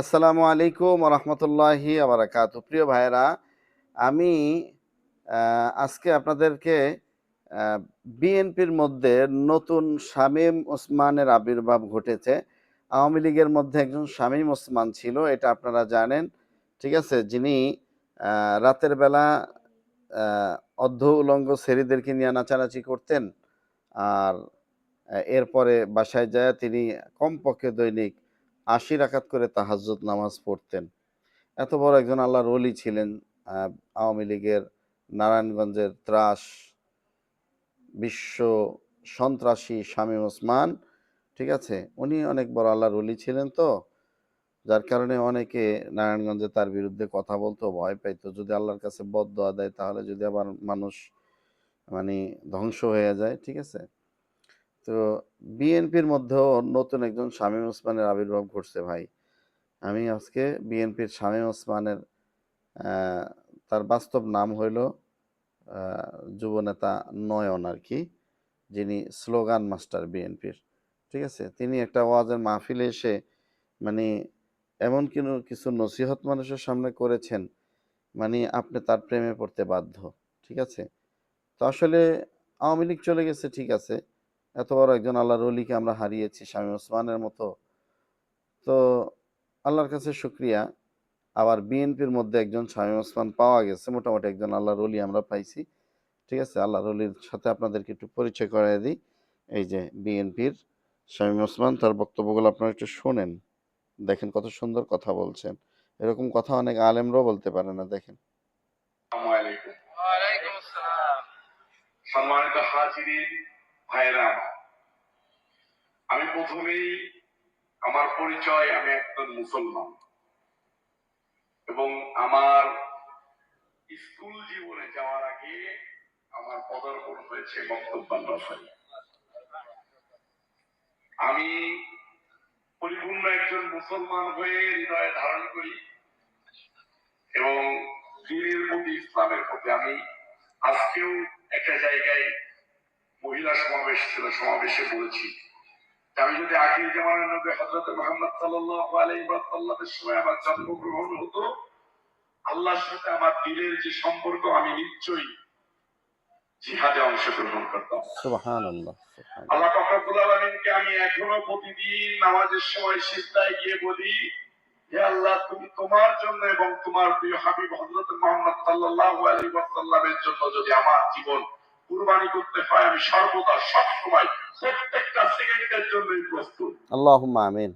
আসসালামু আলাইকুম রহমতুল্লাহি আবরাকাত প্রিয় ভাইয়েরা, আমি আজকে আপনাদেরকে বিএনপির মধ্যে নতুন শামীম ওসমানের আবির্ভাব ঘটেছে। আওয়ামী লীগের মধ্যে একজন শামীম ওসমান ছিল, এটা আপনারা জানেন, ঠিক আছে? যিনি রাতের বেলা অর্ধ উলঙ্গ ছেড়িদেরকে নিয়ে নাচানাচি করতেন, আর এরপরে বাসায় যায়, তিনি কমপক্ষে দৈনিক আশি রাকাত করে তাহাজ্জুদ নামাজ পড়তেন। এত বড় একজন আল্লাহর ওলি ছিলেন আওয়ামী লীগের নারায়ণগঞ্জের ত্রাস বিশ্ব সন্ত্রাসী শামীম ওসমান, ঠিক আছে? উনি অনেক বড় আল্লাহর ওলি ছিলেন তো, যার কারণে অনেকে নারায়ণগঞ্জে তার বিরুদ্ধে কথা বলতো, ভয় পাইতো, যদি আল্লাহর কাছে বদ্ধ দেয় তাহলে যদি আবার মানুষ মানে ধ্বংস হয়ে যায়, ঠিক আছে? তো বিএনপির মধ্যেও নতুন একজন শামীম ওসমানের আবির্ভাব ঘটছে ভাই। আমি আজকে বিএনপির শামীম ওসমানের তার বাস্তব নাম হইল যুবনেতা নয়ন আর কি যিনি স্লোগান মাস্টার বিএনপির, ঠিক আছে? তিনি একটা ওয়াজের মাহফিলে এসে মানে এমন কিছু কিছু নসিহত মানুষের সামনে করেছেন মানে আপনি তার প্রেমে পড়তে বাধ্য, ঠিক আছে? তো আসলে আওয়ামী লীগ চলে গেছে, ঠিক আছে এত বড় একজন আল্লাহর অলিকে আমরা হারিয়েছি স্বামী ওসমানের মতো। তো আল্লাহর কাছে শুক্রিয়া। আবার বিএনপির মধ্যে একজন স্বামী ওসমান পাওয়া গেছে মোটামুটি একজন আল্লাহর অলি আমরা পাইছি। ঠিক আছে আল্লাহর অলির সাথে আপনাদেরকে একটু পরিচয় করাই দিই। এই যে বিএনপির শামীম ওসমান তার বক্তব্যগুলো আপনারা একটু শোনেন। দেখেন কত সুন্দর কথা বলছেন। এরকম কথা অনেক আলেমরাও বলতে পারে না দেখেন। আসসালামু আলাইকুম। ওয়ালাইকুম আসসালাম। সম্মানিত হাজিরিন ভাইরা আমার আমি প্রথমেই আমার পরিচয়, আমি একজন মুসলমান। এবং আমার স্কুল জীবনে যাওয়ার আগে আমার পদার্পণ হয়েছে বক্তব্য মাদ্রাসায় আমি পরিপূর্ণ একজন মুসলমান হয়ে হৃদয়ে ধারণ করি এবং দিনের প্রতি ইসলামের প্রতি আমি আজকেও একটা জায়গায় মহিলা সমাবেশ ছিল সমাবেশে বলেছি। আমি যদি আখির জামানের নবী হজরত মোহাম্মদ আলাইহি সময় আমার জন্মগ্রহণ হতো আল্লাহর সাথে আমার দিলের যে সম্পর্ক আমি নিশ্চয়ই জিহাদে অংশগ্রহণ করতাম। আল্লাহ রব্বুল আলামিনকে আমি এখনও প্রতিদিন নামাজের সময় সিজদায় গিয়ে বলি হে আল্লাহ তুমি তোমার জন্য এবং তোমার প্রিয় হাবিব হযরত মুহাম্মদ আলাইহি ওয়াসাল্লামের জন্য যদি আমার জীবন কুরবানি করতে হয় আমি সর্বদা সব সময় প্রত্যেকটা সেকেন্ডের জন্যই প্রস্তুত। আল্লাহুম্মা আমিন।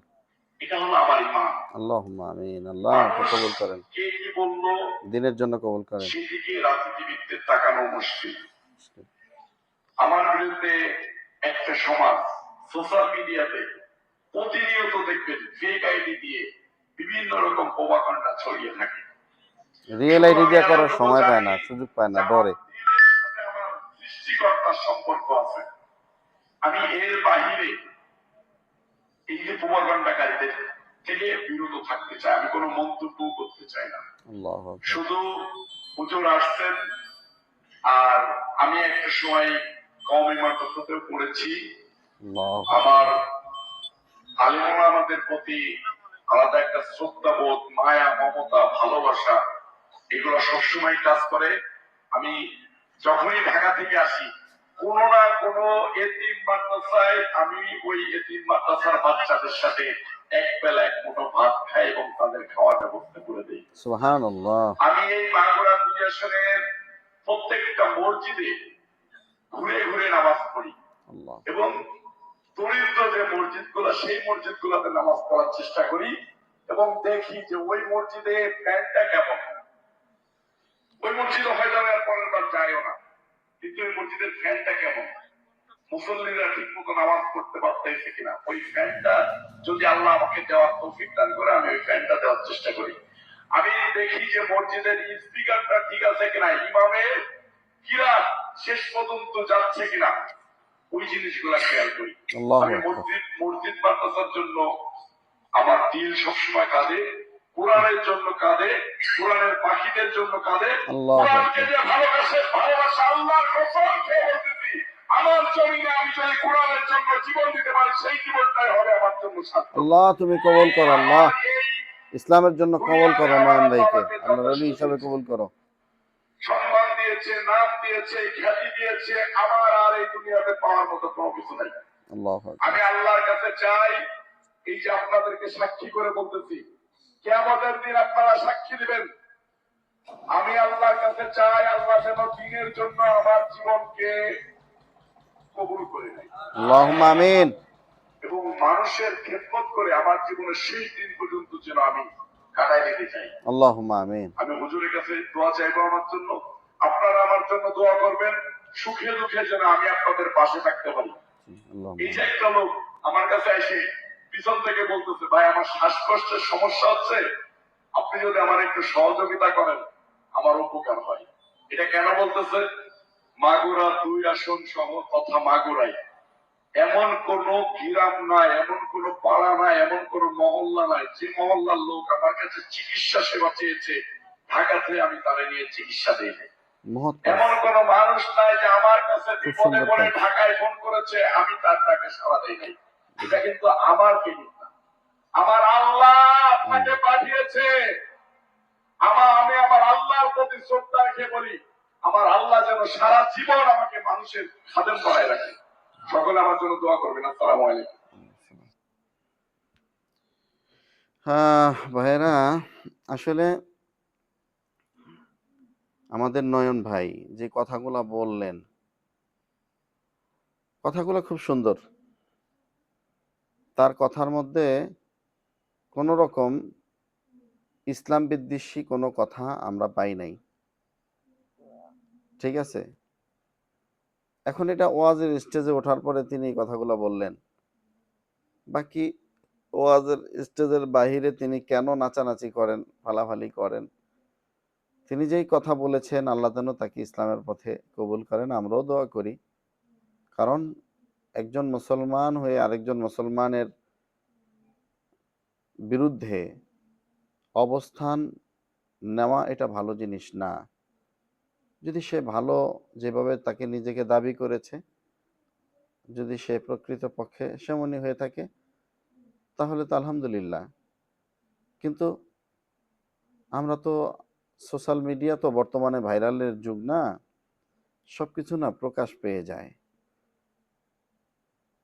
এটা হলো আমার ইমান। আল্লাহুম্মা আমিন। আল্লাহ কবুল করেন। কে কি বলল দিনের জন্য কবুল করেন। সেদিকে রাজনীতিবিদদের তাকানো মুশকিল। আমার বিরুদ্ধে একটা সমাজ সোশ্যাল মিডিয়াতে প্রতিনিয়ত দেখবেন ফেক আইডি দিয়ে বিভিন্ন রকম প্রভাকাণ্ডা ছড়িয়ে থাকে। রিয়েল আইডি দিয়া করার সময় পায় না সুযোগ পায় না। ডরে। সৃষ্টিকর্তার সম্পর্ক আছে। আমি এর বাহিরে এই যে প্রভাকাণ্ডাকারীদের থেকে বিরত থাকতে চাই আমি কোনো মন্তব্য করতে চাই না। শুধু হুজুর আসছেন আর আমি একটা সময় কওমি মাদ্রাসাতেও পড়েছি। আমার আলিমরা আমাদের প্রতি আলাদা একটা শ্রদ্ধাবোধ মায়া মমতা ভালোবাসা এগুলো সবসময় কাজ করে। আমি যখনই ঢাকা থেকে আসি কোন না কোন এতিম মাদ্রাসায় আমি ওই এতিম মাদ্রাসার বাচ্চাদের সাথে এক বেলা এক মুঠো ভাত খাই এবং তাদের খাওয়ার ব্যবস্থা করে দিই। সুবহানাল্লাহ। আমি এই মাগুরা দুই আসনের প্রত্যেকটা মসজিদে ঘুরে ঘুরে নামাজ পড়ি। এবং দরিদ্র যে মসজিদগুলো সেই মসজিদ গুলোতে নামাজ পড়ার চেষ্টা করি এবং দেখি যে ওই মসজিদে ফ্যানটা কেমন। ওই মসজিদে হয়তো আমি আর পরের যাইও না। ওই মসজিদের ফ্যানটা কেমন? মুসল্লিরা ঠিক মতো নামাজ পড়তে পারতেছে কিনা? ওই ফ্যানটা যদি আল্লাহ আমাকে দেওয়ার তৌফিক দান করে আমি ওই ফ্যানটা দেওয়ার চেষ্টা করি। আমি দেখি যে মসজিদের স্পিকারটা ঠিক আছে কিনা ইমামের কিরাত শেষ পর্যন্ত যাচ্ছে কিনা ওই জিনিসগুলো খেয়াল করি। আমি মসজিদ মসজিদ মাদ্রাসার জন্য আমার দিল সবসময় কাঁদে কোরআনের জন্য কাঁদে কোরআনের পাখিদের জন্য কাঁদে। কোরআনকে যে ভালোবাসে ভালোবাসা আল্লাহর কসম খেয়ে বলতেছি আমার জমিনে আমি যদি কোরআনের জন্য জীবন দিতে পারি সেই জীবনটাই হবে আমার জন্য আল্লাহ তুমি কবুল করো আল্লাহ। ইসলামের জন্য কবল করো নয়ন ভাইকে রলি হিসাবে কবুল করো। সম্মান দিয়েছে নাম দিয়েছে খ্যাতি দিয়েছে আমার আর এই দুনিয়াতে পাওয়ার মতো কোনো কিছু নাই। আল্লাহ আমি আল্লাহর কাছে চাই এই যে আপনাদেরকে সাক্ষী করে বলতেছি কেমতের দিন আপনারা সাক্ষী দিবেন। আমি আল্লাহর কাছে চাই আল্লাহ যেন দিনের জন্য আমার জীবনকে কবুল করে নেয়। আমিন। এবং মানুষের খেদমত করে আমার জীবনের শেষ দিন পর্যন্ত যেন আমি কাটাই দিতে চাই। আল্লাহ আমিন। আমি হুজুরের কাছে দোয়া চাইব আমার জন্য। আপনারা আমার জন্য দোয়া করবেন। সুখে দুঃখে যেন আমি আপনাদের পাশে থাকতে পারি। এই যে একটা লোক আমার কাছে এসে পিছন থেকে বলতেছে ভাই আমার শ্বাসকষ্টের সমস্যা হচ্ছে। আপনি যদি আমার একটু সহযোগিতা করেন আমার উপকার হয়। এটা কেন বলতেছে? মাগুরা দুই আসন সহ তথা মাগুরাই। এমন কোন গ্রাম নাই এমন কোন পাড়া নাই এমন কোন মহল্লা নাই যে মহল্লার লোক আমার কাছে চিকিৎসা সেবা চেয়েছে ঢাকাতে আমি তারা নিয়ে চিকিৎসা দিই। এমন কোন মানুষ নাই যে আমার কাছে বিপদে পড়ে ঢাকায় ফোন করেছে আমি তার তাকে সাড়া দেই নাই। এটা কিন্তু আমার কিনিত না। আমার আল্লাহ আপনাকে পাঠিয়েছে। আমার আমি আমার আল্লাহর প্রতি শ্রদ্ধা রেখে বলি আমার আল্লাহ যেন সারা জীবন আমাকে মানুষের খাদেম করায় রাখে। সকলে আমার জন্য দোয়া করবেন। আসসালামু আলাইকুম। হ্যাঁ ভাইরা আসলে আমাদের নয়ন ভাই যে কথাগুলা বললেন কথাগুলো খুব সুন্দর। তার কথার মধ্যে কোনো রকম ইসলাম বিদ্বেষী কোনো কথা আমরা পাই নাই। ঠিক আছে? এখন এটা ওয়াজের স্টেজে ওঠার পরে তিনি এই কথাগুলো বললেন। বাকি ওয়াজের স্টেজের বাহিরে তিনি কেন নাচানাচি করেন, ফালাফালি করেন? তিনি যেই কথা বলেছেন, আল্লাহ যেন তাকে ইসলামের পথে কবুল করেন, আমরাও দোয়া করি। কারণ একজন মুসলমান হয়ে আরেকজন মুসলমানের বিরুদ্ধে অবস্থান নেওয়া এটা ভালো জিনিস না। যদি সে ভালো যেভাবে তাকে নিজেকে দাবি করেছে, যদি সে প্রকৃত পক্ষে সেমনই হয়ে থাকে, তাহলে তো আলহামদুলিল্লাহ। কিন্তু আমরা তো সোশ্যাল মিডিয়া তো বর্তমানে ভাইরালের যুগ না সব কিছু না প্রকাশ পেয়ে যায়।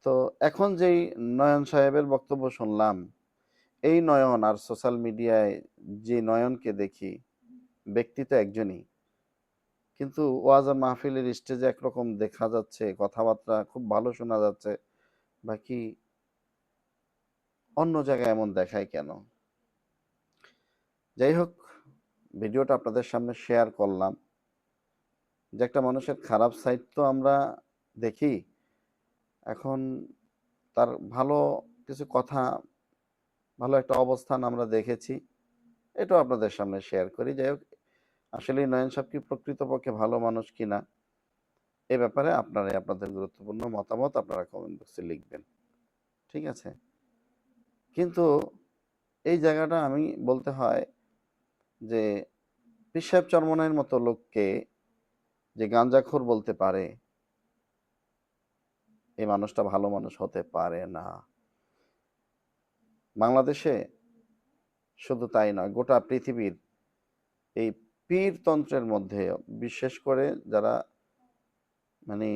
তো এখন যেই নয়ন সাহেবের বক্তব্য শুনলাম, এই নয়ন আর সোশ্যাল মিডিয়ায় যে নয়নকে দেখি, ব্যক্তি তো একজনই। কিন্তু ওয়াজ মাহফিলের স্টেজে একরকম দেখা যাচ্ছে, কথাবার্তা খুব ভালো শোনা যাচ্ছে, বাকি অন্য জায়গায় এমন দেখায় কেন? যাই হোক, ভিডিওটা আপনাদের সামনে শেয়ার করলাম। যে একটা মানুষের খারাপ সাইড তো আমরা দেখি এখন তার ভালো কিছু কথা, ভালো একটা অবস্থান আমরা দেখেছি। এটাও আপনাদের সামনে শেয়ার করি। যাই হোক আসলে নয়ন সাহেব কি প্রকৃতপক্ষে ভালো মানুষ কিনা এ ব্যাপারে আপনারা আপনাদের গুরুত্বপূর্ণ মতামত আপনারা কমেন্ট বক্সে লিখবেন। ঠিক আছে? কিন্তু এই জায়গাটা আমি বলতে হয় যে পিসাব চরমনের মতো লোককে যে গাঞ্জাখোর বলতে পারে এই মানুষটা ভালো মানুষ হতে পারে না। বাংলাদেশে শুধু তাই নয়, গোটা পৃথিবীর এই পীরতন্ত্রের মধ্যে, বিশেষ করে যারা মানে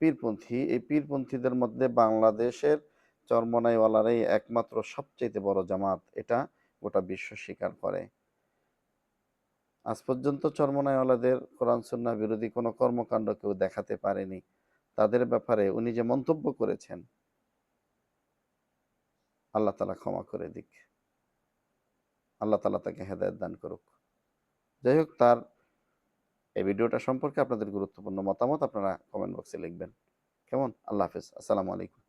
পীরপন্থী, এই পীরপন্থীদের মধ্যে বাংলাদেশের চরমনাইওয়ালারাই একমাত্র সবচেয়ে বড় জামাত, এটা গোটা বিশ্ব স্বীকার করে। আজ পর্যন্ত চরমনাইওয়ালাদের কোরআন সুন্নাহ বিরোধী কোনো কর্মকাণ্ড কেউ দেখাতে পারেনি। তাদের ব্যাপারে উনি যে মন্তব্য করেছেন, আল্লাহ তালা ক্ষমা করে দিক। আল্লাহ তালা তাকে হেদায়ত দান করুক। যাই হোক, তার এই ভিডিওটা সম্পর্কে আপনাদের গুরুত্বপূর্ণ মতামত আপনারা কমেন্ট বক্সে লিখবেন। কেমন? আল্লাহ হাফিজ। আসসালামু আলাইকুম।